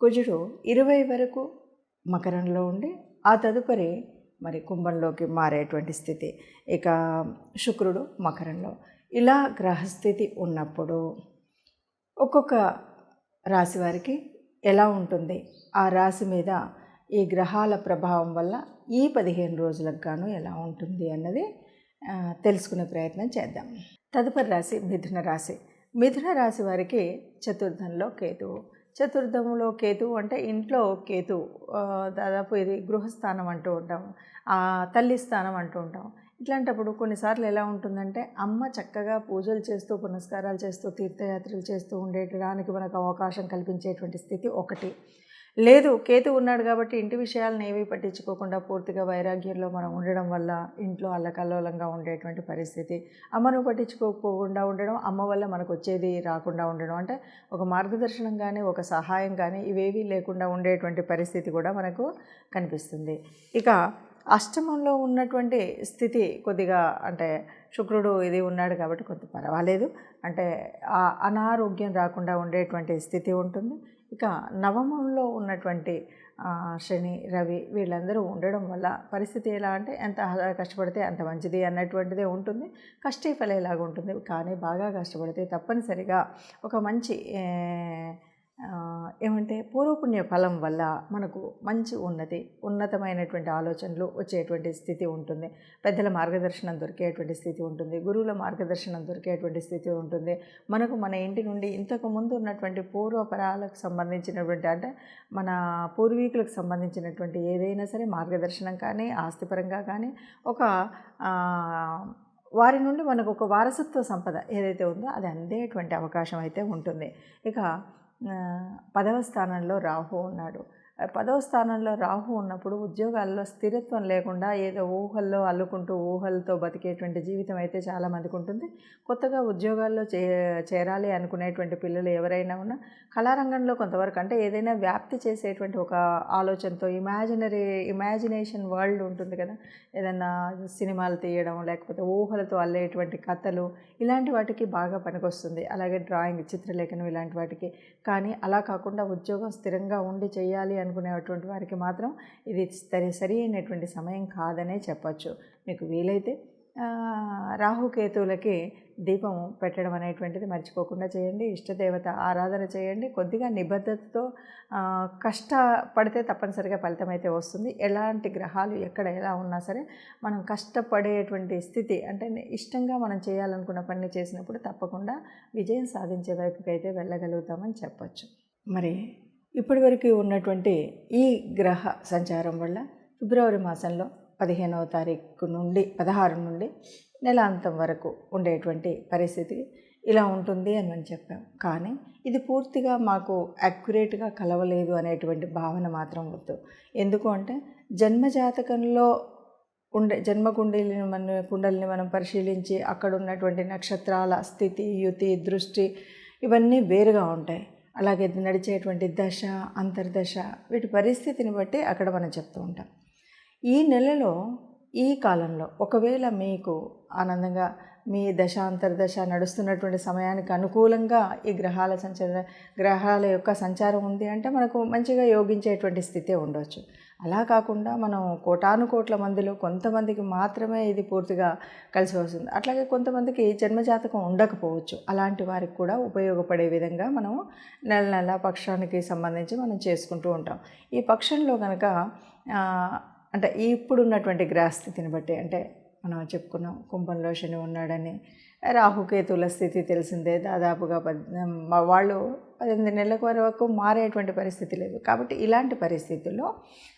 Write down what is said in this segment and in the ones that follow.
కుజుడు ఇరవై వరకు మకరంలో ఉండి ఆ తదుపరి మరి కుంభంలోకి మారేటువంటి స్థితి. ఇక శుక్రుడు మకరంలో. ఇలా గ్రహస్థితి ఉన్నప్పుడు ఒక్కొక్క రాశి వారికి ఎలా ఉంటుంది? ఆ రాశి మీద ఈ గ్రహాల ప్రభావం వల్ల ఈ పదిహేను రోజులకు గాను ఎలా ఉంటుంది అన్నది తెలుసుకునే ప్రయత్నం చేద్దాం. తదుపరి రాశి మిథున రాశి. మిథున రాశి వారికి చతుర్థంలో కేతువు. చతుర్థంలో కేతువు అంటే ఇంట్లో కేతువు. దాదాపు ఇది గృహస్థానం అంటూ ఉంటాం. తల్లి స్థానం అంటూ ఉంటాం. ఇట్లాంటప్పుడు కొన్నిసార్లు ఎలా ఉంటుందంటే అమ్మ చక్కగా పూజలు చేస్తూ పునస్కారాలు చేస్తూ తీర్థయాత్రలు చేస్తూ ఉండేటానికి మనకు అవకాశం కల్పించేటువంటి స్థితి ఒకటి. లేదు కేతు ఉన్నాడు కాబట్టి ఇంటి విషయాలను ఏవి పట్టించుకోకుండా పూర్తిగా వైరాగ్యంలో మనం ఉండడం వల్ల ఇంట్లో అల్లకల్లోలంగా ఉండేటువంటి పరిస్థితి. అమ్మను పట్టించుకోకుండా ఉండడం అమ్మ వల్ల మనకు వచ్చేది రాకుండా ఉండడం. అంటే ఒక మార్గదర్శనం కానీ ఒక సహాయం కానీ ఇవేవీ లేకుండా ఉండేటువంటి పరిస్థితి కూడా మనకు కనిపిస్తుంది. ఇక అష్టమంలో ఉన్నటువంటి స్థితి కొద్దిగా అంటే శుక్రుడు ఇది ఉన్నాడు కాబట్టి కొంత పర్వాలేదు. అంటే ఆ అనారోగ్యం రాకుండా ఉండేటువంటి స్థితి ఉంటుంది. ఇక నవమంలో ఉన్నటువంటి శని రవి వీళ్ళందరూ ఉండడం వల్ల పరిస్థితి ఎలా అంటే ఎంత కష్టపడితే అంత మంచిది అన్నటువంటిదే ఉంటుంది. కష్టే ఫలేలాగా ఉంటుంది కానీ బాగా కష్టపడితే తప్పనిసరిగా ఒక మంచి ఏమంటే పూర్వపుణ్య ఫలం వల్ల మనకు మంచి ఉన్నతి ఉన్నతమైనటువంటి ఆలోచనలు వచ్చేటువంటి స్థితి ఉంటుంది. పెద్దల మార్గదర్శనం దొరికేటువంటి స్థితి ఉంటుంది. గురువుల మార్గదర్శనం దొరికేటువంటి స్థితి ఉంటుంది. మనకు మన ఇంటి నుండి ఇంతకు ముందు ఉన్నటువంటి పూర్వపరాలకు సంబంధించినటువంటి అంటే మన పూర్వీకులకు సంబంధించినటువంటి ఏదైనా సరే మార్గదర్శనం కానీ ఆస్తిపరంగా కానీ ఒక వారి నుండి మనకు ఒక వారసత్వ సంపద ఏదైతే ఉందో అది అందేటువంటి అవకాశం అయితే ఉంటుంది. ఇక పదవ స్థానంలో రాహు ఉన్నాడు. పదవ స్థానంలో రాహు ఉన్నప్పుడు ఉద్యోగాల్లో స్థిరత్వం లేకుండా ఏదో ఊహల్లో అల్లుకుంటూ ఊహలతో బతికేటువంటి జీవితం అయితే చాలామందికి ఉంటుంది. కొత్తగా ఉద్యోగాల్లో చే చేరాలి అనుకునేటువంటి పిల్లలు ఎవరైనా ఉన్నా కళారంగంలో కొంతవరకు అంటే ఏదైనా వ్యాప్తి చేసేటువంటి ఒక ఆలోచనతో ఇమాజినరీ ఇమాజినేషన్ వరల్డ్ ఉంటుంది కదా. ఏదన్నా సినిమాలు తీయడం లేకపోతే ఊహలతో అల్లేటువంటి కథలు ఇలాంటి వాటికి బాగా పనికొస్తుంది. అలాగే డ్రాయింగ్ చిత్రలేఖనం ఇలాంటి వాటికి. కానీ అలా కాకుండా ఉద్యోగం స్థిరంగా ఉండి చేయాలి అనుకునేటువంటి వారికి మాత్రం ఇది సరి అయినటువంటి సమయం కాదనే చెప్పచ్చు. మీకు వీలైతే రాహుకేతువులకి దీపం పెట్టడం అనేటువంటిది మర్చిపోకుండా చేయండి. ఇష్టదేవత ఆరాధన చేయండి. కొద్దిగా నిబద్ధతతో కష్టపడితే తప్పనిసరిగా ఫలితం అయితే వస్తుంది. ఎలాంటి గ్రహాలు ఎక్కడ ఎలా ఉన్నా సరే మనం కష్టపడేటువంటి స్థితి అంటే ఇష్టంగా మనం చేయాలనుకున్న పని చేసినప్పుడు తప్పకుండా విజయం సాధించే వైపుకైతే వెళ్ళగలుగుతామని చెప్పచ్చు. మరి ఇప్పటివరకు ఉన్నటువంటి ఈ గ్రహ సంచారం వల్ల ఫిబ్రవరి మాసంలో పదిహేనవ తారీఖు నుండి పదహారు నుండి నెలాంతం వరకు ఉండేటువంటి పరిస్థితి ఇలా ఉంటుంది అని మనం చెప్పాం. కానీ ఇది పూర్తిగా మాకు అక్యురేట్గా కలవలేదు అనేటువంటి భావన మాత్రం వద్దు. ఎందుకు అంటే జన్మజాతకంలో ఉండే జన్మకుండలిని మన కుండలిని మనం పరిశీలించి అక్కడ ఉన్నటువంటి నక్షత్రాల స్థితి యుతి దృష్టి ఇవన్నీ వేరుగా ఉంటాయి. అలాగే నడిచేటువంటి దశ అంతర్దశ వీటి పరిస్థితిని బట్టి అక్కడ మనం చెప్తూ ఉంటాం. ఈ నెలలో ఈ కాలంలో ఒకవేళ మీకు ఆనందంగా మీ దశ నడుస్తున్నటువంటి సమయానికి అనుకూలంగా ఈ గ్రహాల సంచార గ్రహాల యొక్క సంచారం ఉంది అంటే మనకు మంచిగా యోగించేటువంటి స్థితి ఉండవచ్చు అలా కాకుండా మనం కోటాను కోట్ల మందిలో కొంతమందికి మాత్రమే ఇది పూర్తిగా కలిసి వస్తుంది. అట్లాగే కొంతమందికి జన్మజాతకం ఉండకపోవచ్చు. అలాంటి వారికి కూడా ఉపయోగపడే విధంగా మనం నెల నెల పక్షానికి సంబంధించి మనం చేసుకుంటూ ఉంటాం. ఈ పక్షంలో కనుక అంటే ఇప్పుడున్నటువంటి గ్రహస్థితిని బట్టి అంటే మనం చెప్పుకున్నాం కుంభంలో శని ఉన్నాడని. రాహుకేతుల స్థితి తెలిసిందే. దాదాపుగా పద్ వాళ్ళు పద్దెనిమిది నెలల వరకు మారేటువంటి పరిస్థితి లేదు. కాబట్టి ఇలాంటి పరిస్థితుల్లో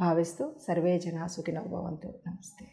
భావిస్తూ సర్వే జనా సుఖినో భవంతు. నమస్తే.